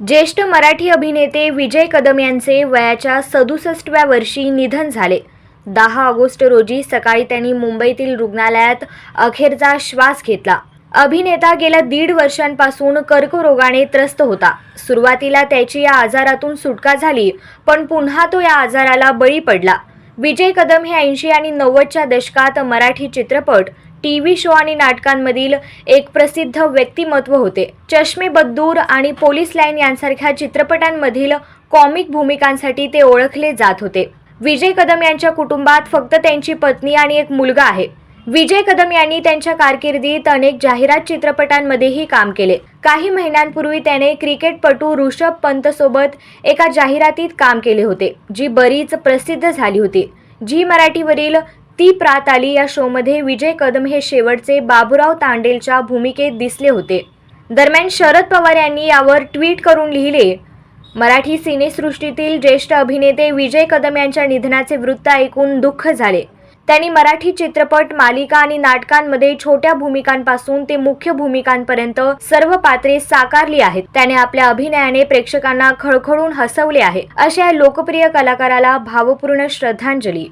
ज्येष्ठ मराठी अभिनेते विजय कदम यांचे वयाच्या सदुसष्टव्या वर्षी निधन झाले. दहा ऑगस्ट रोजी सकाळी त्यांनी मुंबईतील रुग्णालयात अखेरचा श्वास घेतला. अभिनेता गेल्या दीड वर्षांपासून कर्करोगाने त्रस्त होता. सुरुवातीला त्याची या आजारातून सुटका झाली पण पुन्हा तो या आजाराला बळी पडला. विजय कदम हे ऐंशी आणि नव्वदच्या दशकात मराठी चित्रपट टी व्ही शो आणि नाटकांमधील एक प्रसिद्ध व्यक्तिमत्व होते. चष्मे बद्दूर आणि पोलीस लाईन यांसारख्या चित्रपटांमधील कॉमिक भूमिकांसाठी ते ओळखले जात होते. विजय कदम यांच्या कुटुंबात फक्त त्यांची पत्नी आणि एक मुलगा आहे. विजय कदम यांनी त्यांच्या कारकिर्दीत अनेक जाहिरात चित्रपटांमध्येही काम केले. काही महिन्यांपूर्वी त्याने क्रिकेटपटू ऋषभ पंत सोबत एका जाहिरातीत काम केले होते जी बरीच प्रसिद्ध झाली होती. झी मराठीवरील ती प्रात आली. या शोमध्ये विजय कदम हे शेवटचे बाबूराव तांडेलच्या भूमिकेत दिसले होते. दरम्यान शरद पवार यांनी यावर ट्विट करून लिहिले. मराठी सिनेसृष्टीतील ज्येष्ठ अभिनेते विजय कदम यांच्या निधनाचे वृत्त ऐकून दुःख झाले. त्यांनी मराठी चित्रपट मालिका आणि नाटकांमध्ये छोट्या भूमिकांपासून ते मुख्य भूमिकांपर्यंत सर्व पात्रे साकारली आहेत. त्याने आपल्या अभिनयाने प्रेक्षकांना खळखळून हसवले आहे. अशा लोकप्रिय कलाकाराला भावपूर्ण श्रद्धांजली.